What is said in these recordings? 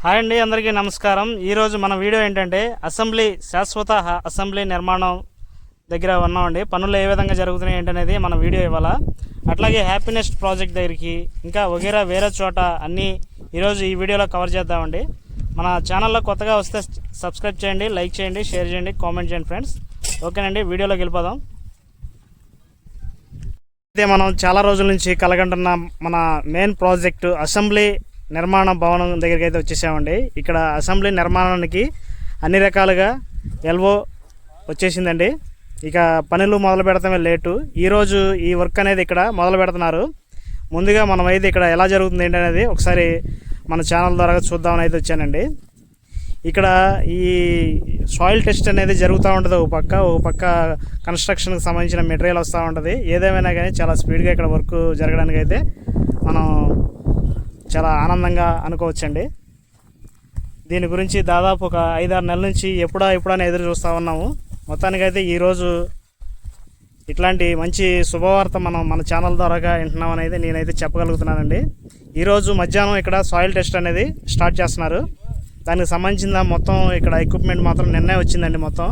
Hi అండి అందరికీ నమస్కారం. ఈరోజు మన వీడియో ఏంటంటే అసెంబ్లీ శాశ్వత అసెంబ్లీ నిర్మాణం దగ్గర ఉన్నామండి. పనులు ఏ విధంగా జరుగుతున్నాయి ఏంటనేది మన వీడియో ఇవ్వాలా? అట్లాగే హ్యాపీనెస్ ప్రాజెక్ట్ దగ్గరికి ఇంకా వగేరా వేరే చోట అన్నీ ఈరోజు ఈ వీడియోలో కవర్ చేద్దామండి. మన ఛానల్లో కొత్తగా వస్తే సబ్స్క్రైబ్ చేయండి లైక్ చేయండి షేర్ చేయండి కామెంట్ చేయండి ఫ్రెండ్స్. ఓకేనండి వీడియోలోకి వెళ్ళిపోదాం. అయితే మనం చాలా రోజుల నుంచి కలగంటున్న మన మెయిన్ ప్రాజెక్టు అసెంబ్లీ నిర్మాణ భవనం దగ్గరికి అయితే వచ్చేసామండి. ఇక్కడ అసెంబ్లీ నిర్మాణానికి అన్ని రకాలుగా ఎల్వో వచ్చేసిందండి. ఇక పనులు మొదలు పెడతామే లేటు. ఈరోజు ఈ వర్క్ అనేది ఇక్కడ మొదలు పెడుతున్నారు. ముందుగా మనం అయితే ఇక్కడ ఎలా జరుగుతుంది ఏంటి అనేది ఒకసారి మన ఛానల్ ద్వారా చూద్దామని అయితే వచ్చానండి. ఇక్కడ ఈ సాయిల్ టెస్ట్ అనేది జరుగుతూ ఉంటుంది. ఒక పక్క ఒక పక్క కన్స్ట్రక్షన్కి సంబంధించిన మెటీరియల్ వస్తూ ఉంటుంది. ఏదేమైనా కానీ చాలా స్పీడ్గా ఇక్కడ వర్క్ జరగడానికి అయితే మనం చాలా ఆనందంగా అనుకోవచ్చండి. దీని గురించి దాదాపు ఒక ఐదారు నెలల నుంచి ఎప్పుడా ఎప్పుడైనా ఎదురు చూస్తూ ఉన్నాము. మొత్తానికైతే ఈరోజు ఇట్లాంటి మంచి శుభవార్త మనం మన ఛానల్ ద్వారాగా వింటున్నాం అనేది నేనైతే చెప్పగలుగుతున్నానండి. ఈరోజు మధ్యాహ్నం ఇక్కడ సాయిల్ టెస్ట్ అనేది స్టార్ట్ చేస్తున్నారు. దానికి సంబంధించిన మొత్తం ఇక్కడ ఎక్విప్మెంట్ మాత్రం నిన్నే వచ్చిందండి మొత్తం.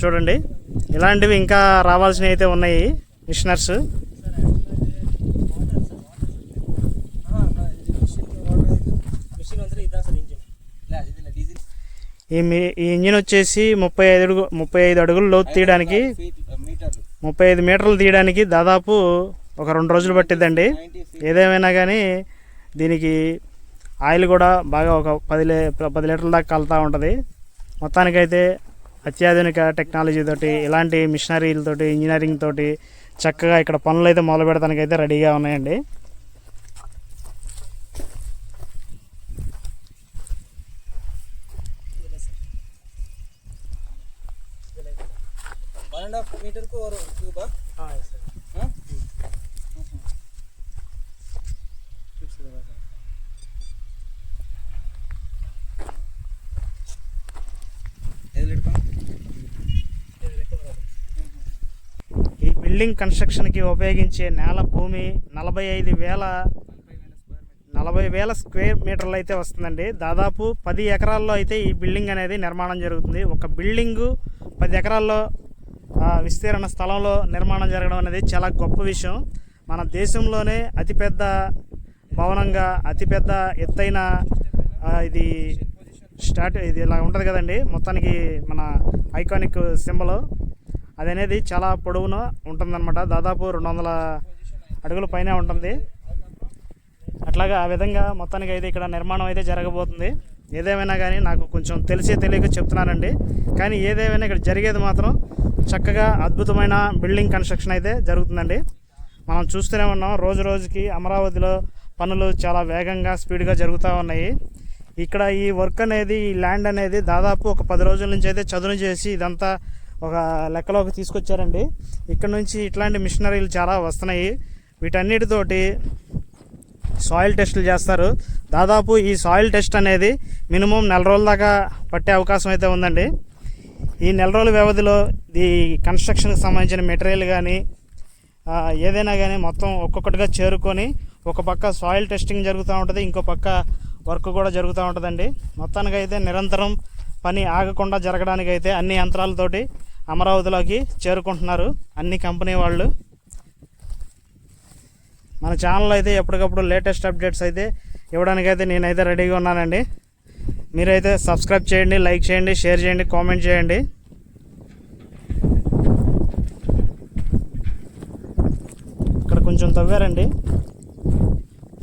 చూడండి. ఇలాంటివి ఇంకా రావాల్సినవి అయితే ఉన్నాయి మిషనర్స్. ఈ ఈ ఇంజిన్ వచ్చేసి ముప్పై ఐదు అడుగు ముప్పై ఐదు అడుగులు లోతు తీయడానికి ముప్పై ఐదు మీటర్లు తీయడానికి దాదాపు ఒక రెండు రోజులు పట్టిద్దండి. ఏదేమైనా కానీ దీనికి ఆయిల్ కూడా బాగా ఒక పది లే పది లీటర్ల దాకా కలుతూ ఉంటుంది. మొత్తానికైతే అత్యాధునిక టెక్నాలజీ తోటి ఇలాంటి మిషనరీలతోటి ఇంజనీరింగ్ తోటి చక్కగా ఇక్కడ పనులు అయితే మొదలు పెడతానికి అయితే రెడీగా ఉన్నాయండి. అండ్ హాఫ్ మీటర్కు క్యూబా ఈ బిల్డింగ్ కన్స్ట్రక్షన్కి ఉపయోగించే నేల భూమి నలభై ఐదు వేల నలభై వేల స్క్వేర్ మీటర్లు అయితే వస్తుందండి. దాదాపు పది ఎకరాల్లో అయితే ఈ బిల్డింగ్ అనేది నిర్మాణం జరుగుతుంది. ఒక బిల్డింగు పది ఎకరాల్లో విస్తీర్ణ స్థలంలో నిర్మాణం జరగడం అనేది చాలా గొప్ప విషయం. మన దేశంలోనే అతిపెద్ద భవనంగా అతిపెద్ద ఎత్తైన ఇది స్టార్ట్ ఇది ఇలా ఉంటుంది కదండి. మొత్తానికి మన ఐకానిక్ సింబల్ అది అనేది చాలా పొడవున ఉంటుందన్నమాట. దాదాపు రెండు వందల అడుగుల పైన ఉంటుంది. అట్లాగా ఆ విధంగా మొత్తానికి అయితే ఇక్కడ నిర్మాణం అయితే జరగబోతుంది. ఏదేమైనా కానీ నాకు కొంచెం తెలిసే తెలియక చెప్తున్నానండి. కానీ ఏదేమైనా ఇక్కడ జరిగేది మాత్రం చక్కగా అద్భుతమైన బిల్డింగ్ కన్స్ట్రక్షన్ అయితే జరుగుతుందండి. మనం చూస్తూనే ఉన్నాం రోజు రోజుకి అమరావతిలో పనులు చాలా వేగంగా స్పీడ్గా జరుగుతూ ఉన్నాయి. ఇక్కడ ఈ వర్క్ అనేది ఈ ల్యాండ్ అనేది దాదాపు ఒక పది రోజుల నుంచి అయితే చదును చేసి ఇదంతా ఒక లెక్కలోకి తీసుకొచ్చారండి. ఇక్కడ నుంచి ఇట్లాంటి మిషనరీలు చాలా వస్తున్నాయి. వీటన్నిటితోటి సాయిల్ టెస్టులు చేస్తారు. దాదాపు ఈ సాయిల్ టెస్ట్ అనేది మినిమం నెల రోజుల దాకా పట్టే అవకాశం అయితే ఉందండి. ఈ నెల రోజుల వ్యవధిలో ఈ కన్స్ట్రక్షన్కి సంబంధించిన మెటీరియల్ కానీ ఏదైనా కానీ మొత్తం ఒక్కొక్కటిగా చేరుకొని ఒక పక్క సాయిల్ టెస్టింగ్ జరుగుతూ ఉంటుంది ఇంకో పక్క వర్క్ కూడా జరుగుతూ ఉంటుందండి. మొత్తానికి అయితే నిరంతరం పని ఆగకుండా జరగడానికి అయితే అన్ని యంత్రాలతోటి అమరావతిలోకి చేరుకుంటున్నారు అన్ని కంపెనీ వాళ్ళు. మన ఛానల్ అయితే ఎప్పటికప్పుడు లేటెస్ట్ అప్డేట్స్ అయితే ఇవ్వడానికైతే అయితే నేనైతే రెడీగా ఉన్నానండి. మీరైతే సబ్స్క్రైబ్ చేయండి లైక్ చేయండి షేర్ చేయండి కామెంట్ చేయండి. ఇక్కడ కొంచెం తవ్వారండి.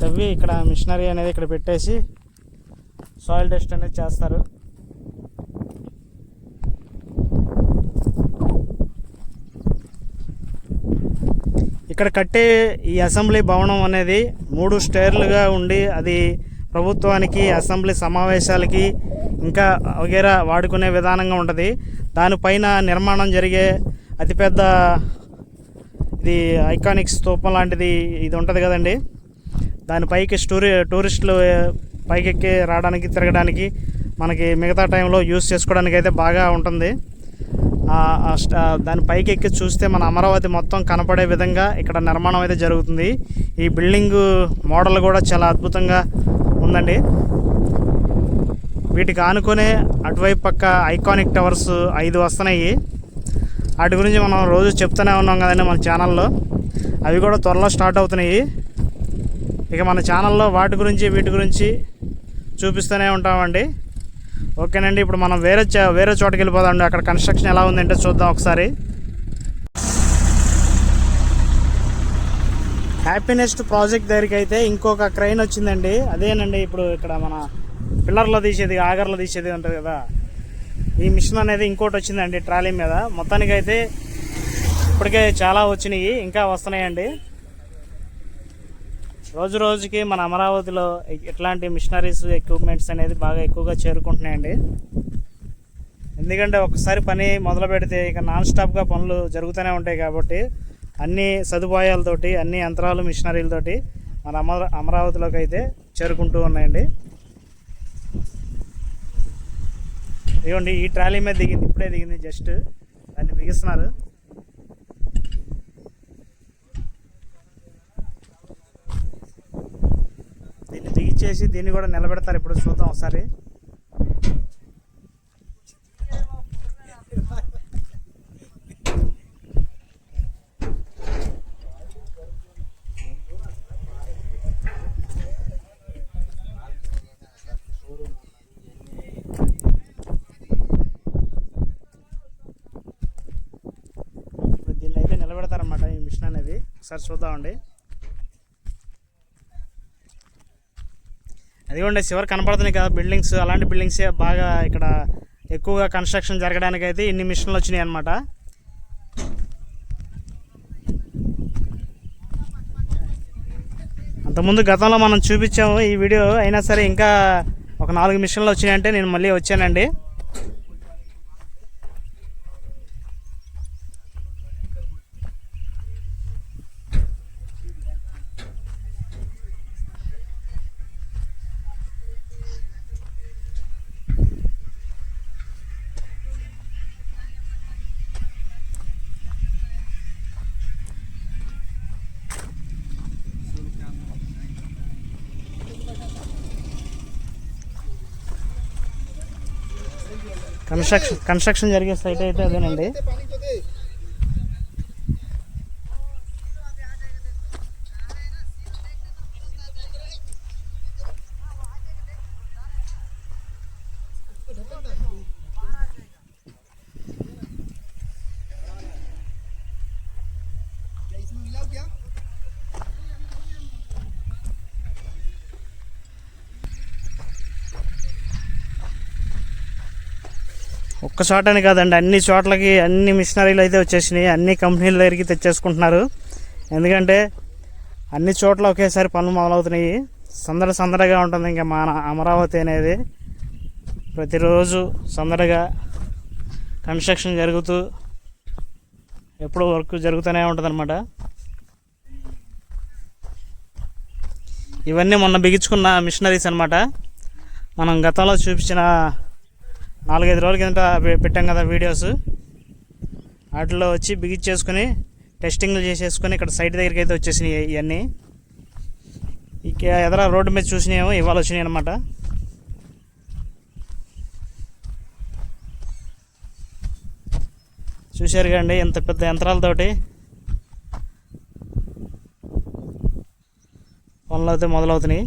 తవ్వి ఇక్కడ మిషనరీ అనేది ఇక్కడ పెట్టేసి సాయిల్ టెస్ట్ అనేది చేస్తారు. ఇక్కడ కట్టే ఈ అసెంబ్లీ భవనం అనేది మూడు స్టేర్లుగా ఉండి అది ప్రభుత్వానికి అసెంబ్లీ సమావేశాలకి ఇంకా వగేరా వాడుకునే విధానంగా ఉంటుంది. దానిపైన నిర్మాణం జరిగే అతిపెద్ద ఇది ఐకానిక్ స్తూపం లాంటిది ఇది ఉంటుంది కదండి. దానిపైకి స్టూరి టూరిస్టులు పైకెక్కి రావడానికి తిరగడానికి మనకి మిగతా టైంలో యూస్ చేసుకోవడానికి అయితే బాగా ఉంటుంది. దాని పైకి ఎక్కి చూస్తే మన అమరావతి మొత్తం కనపడే విధంగా ఇక్కడ నిర్మాణం అయితే జరుగుతుంది. ఈ బిల్డింగ్ మోడల్ కూడా చాలా అద్భుతంగా ఉందండి. వీటికి ఆనుకునే అటువైపు పక్క ఐకానిక్ టవర్స్ ఐదు వస్తున్నాయి. వాటి గురించి మనం రోజు చెప్తూనే ఉన్నాం కదండి మన ఛానల్లో. అవి కూడా త్వరలో స్టార్ట్ అవుతున్నాయి. ఇక మన ఛానల్లో వాటి గురించి వీటి గురించి చూపిస్తూనే ఉంటామండి. ఓకేనండి ఇప్పుడు మనం వేరే వేరే చోటకి వెళ్ళిపోదాం అక్కడ కన్స్ట్రక్షన్ ఎలా ఉందంటే చూద్దాం ఒకసారి. హ్యాపీనెస్ట్ ప్రాజెక్ట్ దగ్గరికి అయితే ఇంకొక క్రైన్ వచ్చిందండి. అదేనండి ఇప్పుడు ఇక్కడ మన పిల్లర్లో తీసేది ఆగర్లో తీసేది ఉంటుంది కదా. ఈ మిషన్ అనేది ఇంకోటి వచ్చిందండి ట్రాలీ మీద. మొత్తానికి అయితే ఇప్పటికే చాలా వచ్చినాయి ఇంకా వస్తున్నాయండి. రోజు రోజుకి మన అమరావతిలో ఇట్లాంటి మిషనరీస్ ఎక్విప్మెంట్స్ అనేది బాగా ఎక్కువగా చేరుకుంటున్నాయండి. ఎందుకంటే ఒకసారి పని మొదలు పెడితే ఇక నాన్ స్టాప్గా పనులు జరుగుతూనే ఉంటాయి కాబట్టి అన్ని సదుపాయాలతోటి అన్ని యంత్రాలు మిషనరీలతోటి మన అమర అమరావతిలోకి అయితే చేరుకుంటూ ఉన్నాయండి. ఇవ్వండి ఈ ట్రాలీ మీద దిగింది ఇప్పుడే దిగింది జస్ట్. దాన్ని బిగిస్తున్నారు. దీన్ని బిగిచ్చేసి దీన్ని కూడా నిలబెడతారు ఇప్పుడు చూద్దాం ఒకసారి ఇప్పుడు దీన్ని అయితే నిలబెడతారన్నమాట ఈ మిషన్ అనేది ఒకసారి చూద్దామండి. అదిగోండి చివరి కనపడుతున్నాయి కదా బిల్డింగ్స్. అలాంటి బిల్డింగ్సే బాగా ఇక్కడ ఎక్కువగా కన్స్ట్రక్షన్ జరగడానికి అయితే ఇన్ని మిషన్లు వచ్చినాయి అనమాట అంతకుముందు గతంలో మనం చూపించాము ఈ వీడియో అయినా సరే ఇంకా ఒక నాలుగు మిషన్లు వచ్చినాయంటే నేను మళ్ళీ వచ్చానండి. కన్స్ట్రక్షన్ కన్స్ట్రక్షన్ జరిగే సైట్ అయితే అదేనండి. ఒక్క చోట అని కాదండి. అన్ని చోట్లకి అన్ని మిషనరీలు అయితే వచ్చేసినాయి. అన్ని కంపెనీల దగ్గరికి తెచ్చేసుకుంటున్నారు. ఎందుకంటే అన్ని చోట్ల ఒకేసారి పనులు మొదలవుతున్నాయి. సందడి సందడిగా ఉంటుంది ఇంకా మన అమరావతి అనేది. ప్రతిరోజు సందడిగా కన్స్ట్రక్షన్ జరుగుతూ ఎప్పుడు వర్క్ జరుగుతూనే ఉంటుంది ఇవన్నీ మొన్న బిగించుకున్న మిషనరీస్ అనమాట మనం గతంలో చూపించిన నాలుగైదు రోజుల కిందట పెట్టాం కదా వీడియోస్. వాటిలో వచ్చి బిగించేసుకుని టెస్టింగ్లు చేసేసుకుని ఇక్కడ సైట్ దగ్గరికి అయితే వచ్చేసినాయి ఇవన్నీ ఇక ఎదర రోడ్డు మీద చూసినాయేమో ఇవాళ వచ్చినాయి అనమాట చూశారు కండి ఇంత పెద్ద యంత్రాలతోటి. పనులు అయితే మొదలవుతున్నాయి.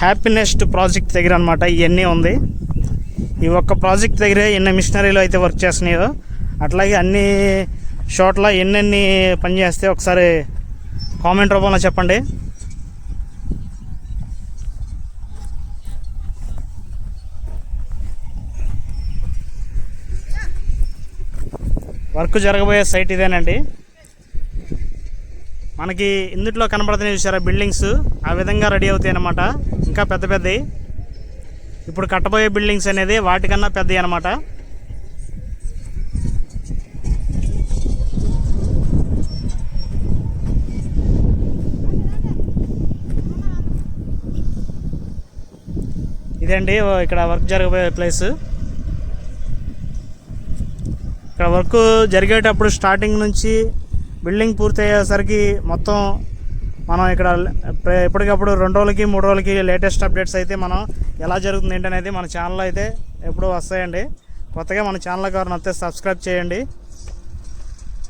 హ్యాపీనెస్ట్ ప్రాజెక్ట్ దగ్గర అనమాట ఇవన్నీ ఉంది. ఈ ఒక్క ప్రాజెక్ట్ దగ్గరే ఎన్ని మిషనరీలు అయితే వర్క్ చేస్తున్నాయో అట్లాగే అన్ని చోట్ల ఎన్నెన్ని పనిచేస్తే ఒకసారి కామెంట్ రూపంలో చెప్పండి. వర్క్ జరగబోయే సైట్ ఇదేనండి. మనకి ఇందుట్లో కనబడుతున్నాయి చూసారా బిల్డింగ్స్? ఆ విధంగా రెడీ అవుతాయి అన్నమాట. ఇంకా పెద్ద పెద్దవి. ఇప్పుడు కట్టబోయే బిల్డింగ్స్ అనేది వాటికన్నా పెద్దవి అనమాట ఇదండి ఇక్కడ వర్క్ జరగబోయే ప్లేస్. ఇక్కడ వర్క్ జరిగేటప్పుడు స్టార్టింగ్ నుంచి బిల్డింగ్ పూర్తి అయ్యేసరికి మొత్తం మనం ఇక్కడ ఎప్పటికప్పుడు రెండు రోజులకి మూడు రోజులకి లేటెస్ట్ అప్డేట్స్ అయితే మనం ఎలా జరుగుతుంది ఏంటనేది మన ఛానల్లో అయితే ఎప్పుడూ వస్తాయండి. కొత్తగా మన ఛానల్కి ఎవరైనా వస్తే సబ్స్క్రైబ్ చేయండి.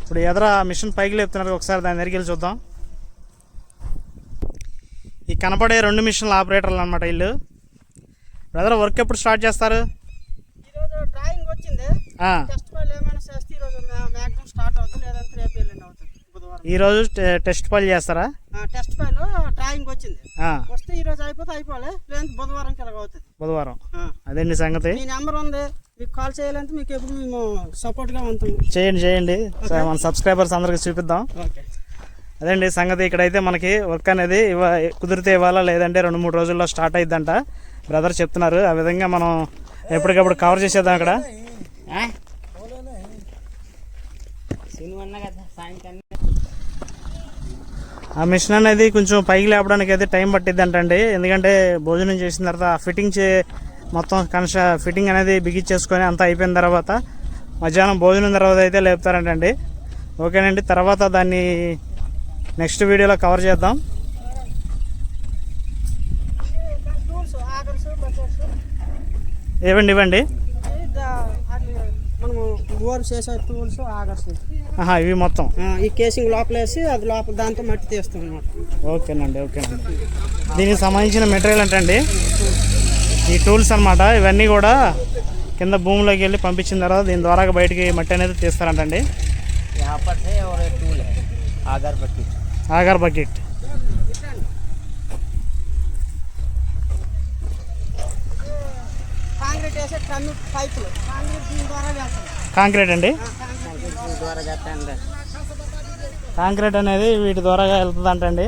ఇప్పుడు ఎదర మిషన్ పైకి లేపుతున్నారు ఒకసారి దాని దగ్గరికి వెళ్ళి చూద్దాం. ఈ కనపడే రెండు మిషన్ల ఆపరేటర్లు అనమాట వీళ్ళు బ్రదర్ వర్క్ ఎప్పుడు స్టార్ట్ చేస్తారు? డ్రాయింగ్ వచ్చింది. ఆ, టెస్ట్ ఫైల్ ఏమైనా చేస్తే ఈరోజు మ్యాక్సిమం స్టార్ట్ అవుతుంది లేదంటే రేపు ఈరోజు టెస్ట్ పని చేస్తారా? టెస్ట్ ఫైల్ డ్రాయింగ్ వచ్చింది. వస్తే ఈరోజు అయిపోతే అయిపోలే లేదంటే బుధవారం ఇలాగ అవుతుంది. బుధవారం. అదండి సంగతి? మీ నెంబర్ ఉంది. మీకు కాల్ చేయాలంటే మీకు ఎప్పుడు మేము సపోర్ట్గా ఉంటాం. చేయండి చేయండి. సరే, మన సబ్స్క్రైబర్స్ అందరికి చూపిద్దాం. ఓకే. అదండి సంగతి? ఇక్కడైతే మనకి వర్క్ అనేది ఇవ కుదిరితే ఇవ్వాలా? లేదంటే రెండు మూడు రోజుల్లో స్టార్ట్ అయిద్దంట. బ్రదర్ చెప్తున్నారు. ఆ విధంగా మనం ఎప్పటికప్పుడు కవర్ చేసేద్దాం అక్కడ. ఆ మిషన్ అనేది కొంచెం పైకి లేపడానికి అయితే టైం పట్టిద్ది అంటండి ఎందుకంటే భోజనం చేసిన తర్వాత ఆ ఫిట్టింగ్ చే మొత్తం కనస ఫిట్టింగ్ అనేది బిగించేసుకొని అంతా అయిపోయిన తర్వాత మధ్యాహ్నం భోజనం తర్వాత అయితే లేపుతారంటండి. ఓకేనండి తర్వాత దాన్ని నెక్స్ట్ వీడియోలో కవర్ చేద్దాం. ఇవ్వండి. ఇవ్వండి మనము చేసే టూల్స్ ఆగర్స్ ఇవి మొత్తం. ఈ కేసింగ్ లోపలేసి అది లోపల దాంతో మట్టి తీస్తాం అనమాట ఓకేనండి ఓకేనండి. దీనికి సంబంధించిన మెటీరియల్ అంటండి ఈ టూల్స్ అనమాట ఇవన్నీ కూడా కింద భూమిలోకి వెళ్ళి పంపించిన తర్వాత దీని ద్వారా బయటికి మట్టి అనేది తీస్తారంటండి. Auger bucket. Auger bucket. Concrete వేసే టన్ను పైపులు కాంక్రీట్ ద్వారా వేస్తాం కాంక్రీట్ అండి ద్వారా కాంక్రీట్ అనేది వీటి ద్వారా వెళ్తుంది అంటండి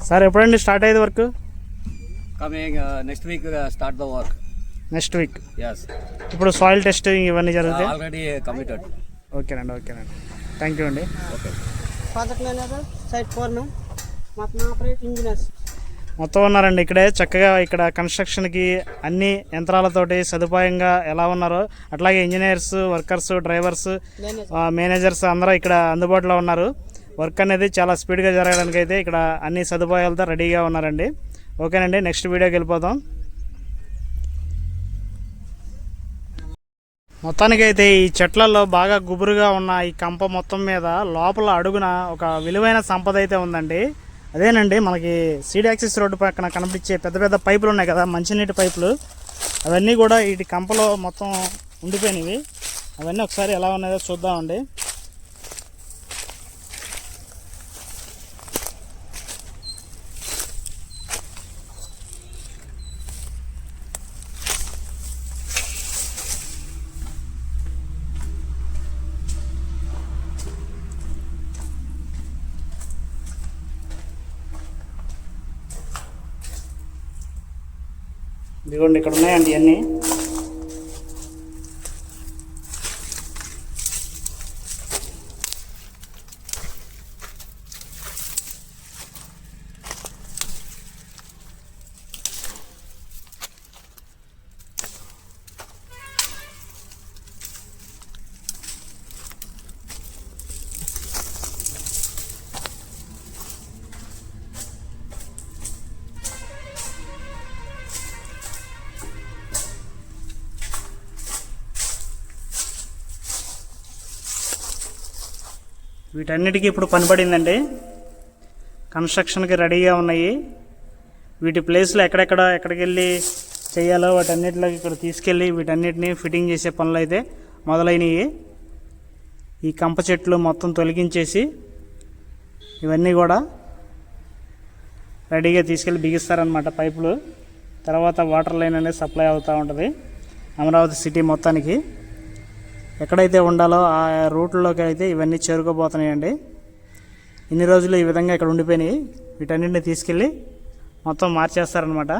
సార్ ఎప్పుడండి స్టార్ట్ అయ్యేది work Coming next week, uh, start the work. Next week Yes, ఇప్పుడు సాయిల్ టెస్టింగ్ ఇవన్నీ జరుగుతాయి? Already uh, committed. ఓకేనండి ఓకేనండి థ్యాంక్ యూ అండి. Okay. Project manager site foreman మొత్తం ఆపరేట్ ఇంజనీర్స్ మొత్తం ఉన్నారండి ఇక్కడే. చక్కగా ఇక్కడ కన్స్ట్రక్షన్కి అన్ని యంత్రాలతోటి సదుపాయంగా ఎలా ఉన్నారో అట్లాగే engineers workers drivers manager managers అందరూ ఇక్కడ అందుబాటులో ఉన్నారు. వర్క్ అనేది చాలా స్పీడ్గా జరగడానికి అయితే ఇక్కడ అన్ని సదుపాయాలతో రెడీగా ఉన్నారండి. ఓకేనండి నెక్స్ట్ వీడియోకి వెళ్ళిపోదాం. మొత్తానికైతే ఈ చెట్లలో బాగా గుబురుగా ఉన్న ఈ కంప మొత్తం మీద లోపల అడుగున ఒక విలువైన సంపద అయితే ఉందండి. అదేనండి మనకి సీడాక్సిస్ రోడ్డు పక్కన కనిపించే పెద్ద పెద్ద పైపులు ఉన్నాయి కదా మంచినీటి పైపులు. అవన్నీ కూడా వీటి కంపలో మొత్తం ఉండిపోయినవి. అవన్నీ ఒకసారి ఎలా ఉన్నాయో చూద్దామండి. ఇదిగోండి ఇక్కడ ఉన్నాయండి ఇవన్నీ. వీటన్నిటికీ ఇప్పుడు పనిపడిందండి. కన్స్ట్రక్షన్కి రెడీగా ఉన్నాయి. వీటి ప్లేస్లో ఎక్కడెక్కడ ఎక్కడికి వెళ్ళి చేయాలో వాటన్నిటిలోకి ఇక్కడ తీసుకెళ్ళి వీటన్నిటిని ఫిట్టింగ్ చేసే పనులు అయితే మొదలైనవి ఈ కంప చెట్లు మొత్తం తొలగించేసి ఇవన్నీ కూడా రెడీగా తీసుకెళ్ళి బిగిస్తారనమాట పైపులు. తర్వాత వాటర్ లైన్ అనేది సప్లై అవుతూ ఉంటుంది. అమరావతి సిటీ మొత్తానికి. ఎక్కడైతే ఉండాలో ఆ రూట్లోకి అయితే ఇవన్నీ చేరుకోబోతున్నాయండి. ఇన్ని రోజులు ఈ విధంగా ఇక్కడ ఉండిపోయినాయి. వీటన్నింటిని తీసుకెళ్ళి మొత్తం మార్చేస్తారనమాట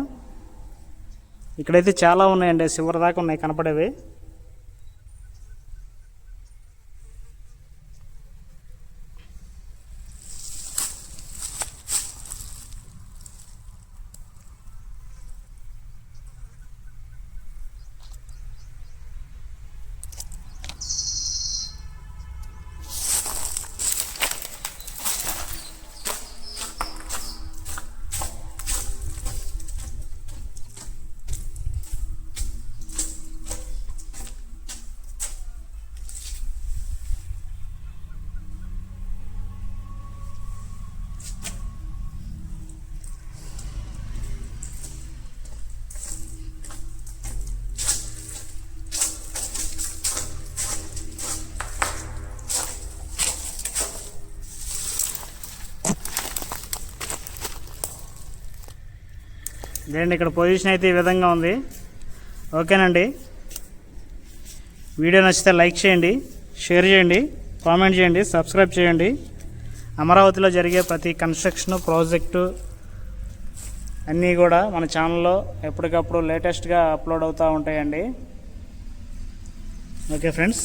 ఇక్కడైతే చాలా ఉన్నాయండి. చివరి దాకా ఉన్నాయి కనపడేవి. ఇదేంటి ఇక్కడ పొజిషన్ అయితే ఈ విధంగా ఉంది. ఓకేనండి. వీడియో నచ్చితే లైక్ చేయండి షేర్ చేయండి కామెంట్ చేయండి సబ్స్క్రైబ్ చేయండి. అమరావతిలో జరిగే ప్రతి కన్స్ట్రక్షన్ ప్రాజెక్టు అన్నీ కూడా మన ఛానల్లో ఎప్పటికప్పుడు లేటెస్ట్గా అప్లోడ్ అవుతూ ఉంటాయండి. Okay friends